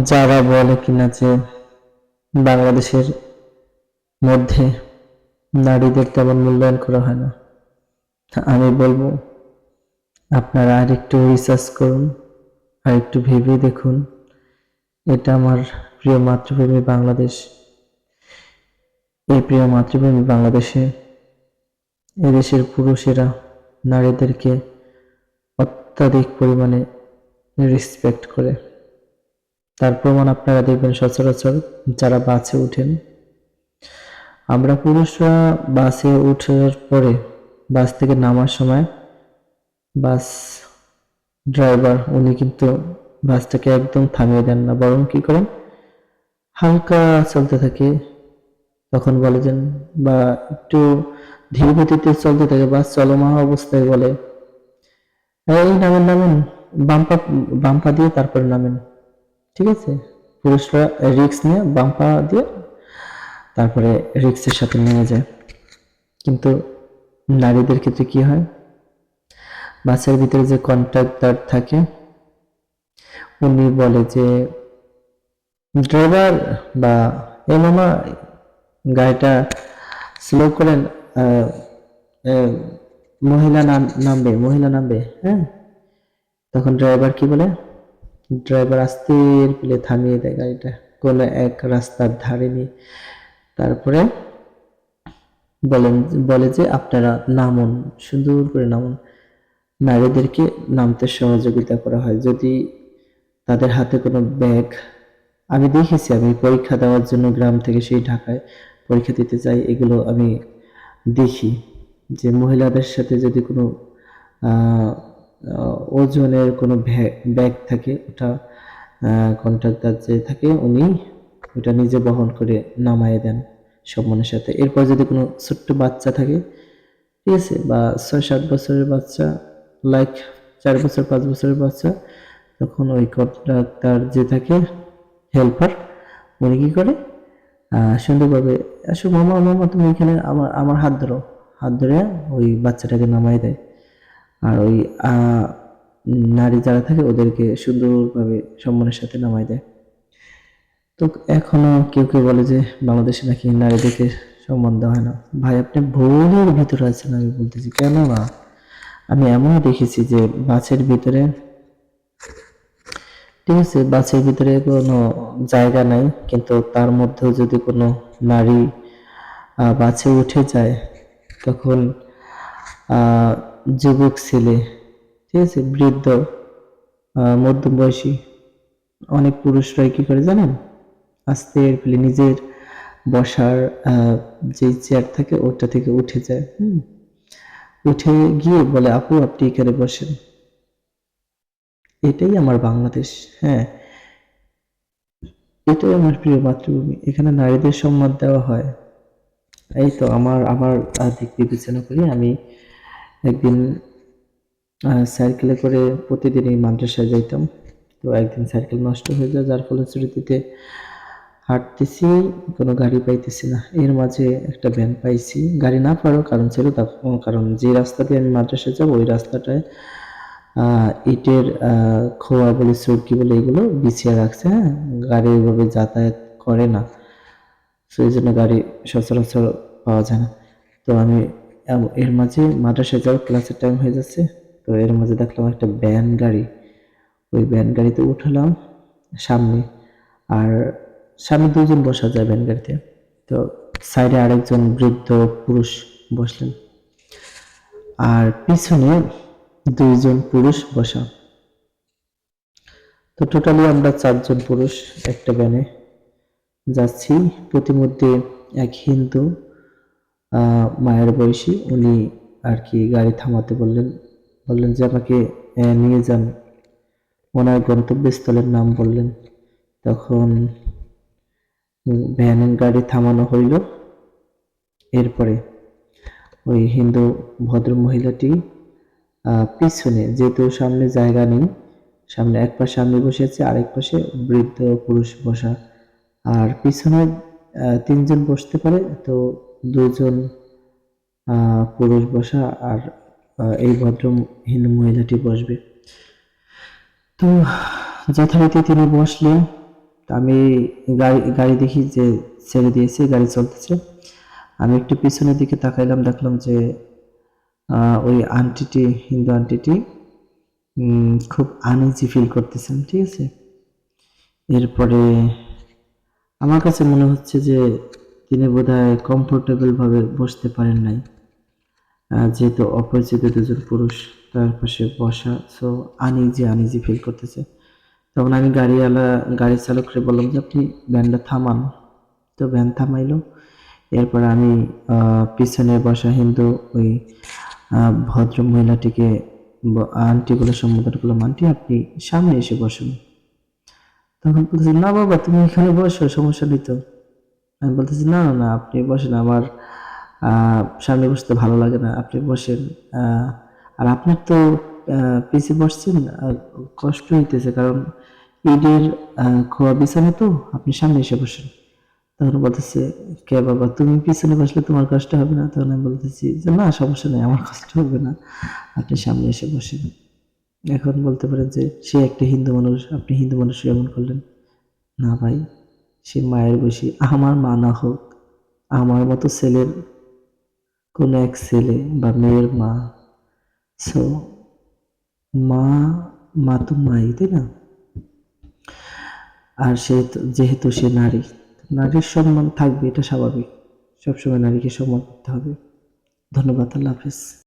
যারা বলে কিনা যে বাংলাদেশের মধ্যে নারীদের তেমন মূল্যায়ন করা হয় না আমি বলব আপনারা আর একটু রিসার্চ করুন আর একটু ভেবে দেখুন। এটা আমার প্রিয় মাতৃভূমি বাংলাদেশ। এই প্রিয় মাতৃভূমি বাংলাদেশে এদেশের পুরুষেরা নারীদেরকে অত্যাধিক পরিমাণে রেসপেক্ট করে। তার প্রমাণ আপনারা দেখবেন সচরাচর যারা বাসে উঠেন আমরা পুরুষরা বাসে উঠার পরে বাস থেকে নামার সময় বাস ড্রাইভার, উনি কিন্তু বাসটাকে একদম থামিয়ে দেন না। বরং কি করেন? হালকা চলতে থাকে। তখন বলে যে, বা একটু ধীর গতিতে চলতে থাকে বাস চলমান অবস্থায় বলে, এই নামেন নামেন, বাম্পা বাম্পা দিয়ে তারপরে নামেন। ঠিক আছে? পুরুষরা রিক্স নিয়ে বাম্পা দিয়ে তারপরে রিক্সের সাথে নেমে যায়। কিন্তু নারীদের ক্ষেত্রে কি হয়? বাসের ভিতরে যে কন্ট্রাক্টর থাকে, উনি বলে যে, ড্রাইভার বা এ মামা গাড়িটা স্লো করেন মহিলা নাম- নামবে, মহিলা নামবে হ্যাঁ? তখন ড্রাইভার কি বলে? ড্রাইভার আস্তে পেলে থামিয়ে দেয় গাড়িটা। কোনো এক রাস্তার ধারে নিয়ে তারপরে বলেন বলে যে, আপনারা নামুন, সুন্দর করে নামুন। নারীদেরকে নামতে সহযোগিতা করা হয়। যদি তাদের হাতে কোনো ব্যাগ, আমি দেখেছি, আমি পরীক্ষা দেওয়ার জন্য গ্রাম থেকে সেই ঢাকায় পরীক্ষা দিতে যাই, এগুলো আমি দেখি। যে মহিলাদের সাথে যদি কোনো ওজনের কোনো ব্যাগ থাকে, ওটা কন্ট্রাক্টর যে থাকে, উনি ওটা নিজে বহন করে নামায় দেন সম্মানের সাথে। এরপর যদি কোনো ছোট্ট বাচ্চা থাকে, ঠিক আছে, বা ছয় সাত বছরের বাচ্চা লাইক চার বছর, পাঁচ বছরের বাচ্চা, তখন ওই কন্ট্রাক্টর যে থাকে হেল্পার উনি কি করে? সুন্দরভাবে, আসো মামা মামা, তুমি এখানে আমার আমার হাত ধরো। হাত ধরে ওই বাচ্চাটাকে নামাই দেয়। আর ওই নারী যারা থাকে ওদেরকে সুন্দরভাবে সম্মানের সাথে নামাই দেয়। তো এখনও কেউ কেউ বলে যে বাংলাদেশে নাকি নারীদেরকে সম্মান দেওয়া হয় না। ভাই, আপনি ভুলের ভিতরে আছেন আমি বলতেছি। কেন না? আমি এমনও দেখেছি যে বাসের ভিতরে, ঠিক আছে, বাসের ভিতরে কোনো জায়গা নাই, কিন্তু তার মধ্যেও যদি কোনো নারী বাসে উঠে যায়, তখন যুবক ছেলে, ঠিক আছে? বৃদ্ধ মধ্যম বয়সী অনেক পুরুষরাই কি করে জানেন? আস্তে ফেলে নিজের বসার যে চেয়ার থাকে ওটা থেকে উঠে যায়, হুম? উঠে গিয়ে বলে, আপু, আপনি এখানে বসেন। এটাই আমার বাংলাদেশ হ্যাঁ? এটাই আমার প্রিয় মাতৃভূমি। এখানে নারীদের সম্মান দেওয়া হয়। এই তো আমার আমার দিক বিবেচনা করি। আমি একদিন সাইকেলে করে প্রতিদিনই মাদ্রাসায় যাইতাম। তো একদিন সাইকেল নষ্ট হয়ে যায়, যার ফলশ্রুতিতে হাঁটতেছি, কোনো গাড়ি পাইতেছি না। এর মাঝে একটা ভ্যান পাইছি। গাড়ি না পারো কারণ ছিল তার কারণ যে রাস্তা দিয়ে আমি মাদ্রাসায় যাব, ওই রাস্তাটায় ইটের খোয়া বলে চৌকি বলে, এগুলো বিছিয়ে রাখছে হ্যাঁ? গাড়ি ওইভাবে যাতায়াত করে না। সেই জন্য গাড়ি সচরাচর পাওয়া যায় না। তো আমি এর মাঝে মাদ্রাসায় যাওয়ার ক্লাসের টাইম হয়ে যাচ্ছে। তো এর মাঝে দেখলাম একটা ভ্যান গাড়ি। ওই ভ্যান গাড়িতে উঠালাম সামনে। আর সামনে দুজন বসা যায় ভ্যান গাড়িতে। তো সাইডে আরেকজন বৃদ্ধ পুরুষ বসলেন। আর পিছনে দুইজন পুরুষ বসা। তো টোটালি আমরা চারজন পুরুষ একটা ভ্যানে যাচ্ছি। প্রতিমধ্যে এক হিন্দু মায়ের বয়সী, উনি আর কি গাড়ি থামাতে বললেন বললেন যে আমাকে নিয়ে যান। ওনার গন্তব্যস্থলের নাম বললেন। তখন ভ্যান গাড়ি থামানো হইল। এরপরে ওই হিন্দু ভদ্র মহিলাটি পিছনে, যেহেতু সামনে জায়গা নেই, সামনে এক পাশে আমি বসে আছি, আরেক পাশে বৃদ্ধ পুরুষ বসা। আর পিছনে তিনজন বসতে পারে, তো দুজন পুরুষ বসা আর এই ভদ্র হিন্দু মহিলাটি বসবে। তো যথারীতি তিনি বসলেন। আমি গাড়ি গাড়ি দেখি যে ছেড়ে দিয়েছে, গাড়ি চলতেছে। আমি একটু পিছনের দিকে তাকাইলাম, দেখলাম যে ওই আন্টিটি, হিন্দু আন্টিটি খুব আনইজি ফিল করতেছেন, ঠিক আছে? এরপরে আমার কাছে মনে হচ্ছে যে তিনি বোধহয় কমফোর্টেবল ভাবে বসতে পারেন নাই। যেহেতু অপরিচিত দুজন পুরুষ, তার পাশে বসা সো আনইজি আনইজি ফিল করতেছে। তখন আমি গাড়িওয়ালা গাড়ি চালককে বললাম যে, আপনি ভ্যানটা থামান। তো ভ্যান থামাইলো। এরপর আমি পিছনে বসা হিন্দু ওই ভদ্র মহিলাটিকে আন্টি বলে সম্বোধন করলাম আন্টি আপনি সামনে এসে বসুন। তখন বলতেছি, না বাবা, তুমি এখানে বসো, সমস্যা নেই তো। আমি বলতেছি না না আপনি বসেন আমার সামনে বসতে ভালো লাগে না আপনি বসেন। আর আপনার তো আহ, পিছে বসছেন কষ্ট হইতেছে কারণ ঈদের খোয়া বিছানা তো আপনি সামনে এসে বসেন। তখন বলতেছে কে বাবা তুমি পিছনে বসলে তোমার কষ্ট হবে না? তখন আমি বলতেছি যে না সমস্যা নেই আমার কষ্ট হবে না আপনি সামনে এসে বসেন। এখন বলতে পারেন যে সে একটা হিন্দু মানুষ আপনি হিন্দু মানুষ এমন করলেন? না ভাই। সে মায়ের বসি, আমার মা না হোক, আমার মতো ছেলের কোনো এক ছেলে বা মেয়ের মা। সো মা মা তো মাই, তাই না? আর সে যেহেতু সে নারী নারীর সম্মান থাকবে, এটা স্বাভাবিক। সবসময় নারীকে সম্মান করতে হবে। ধন্যবাদ, আল্লাহ হাফেজ।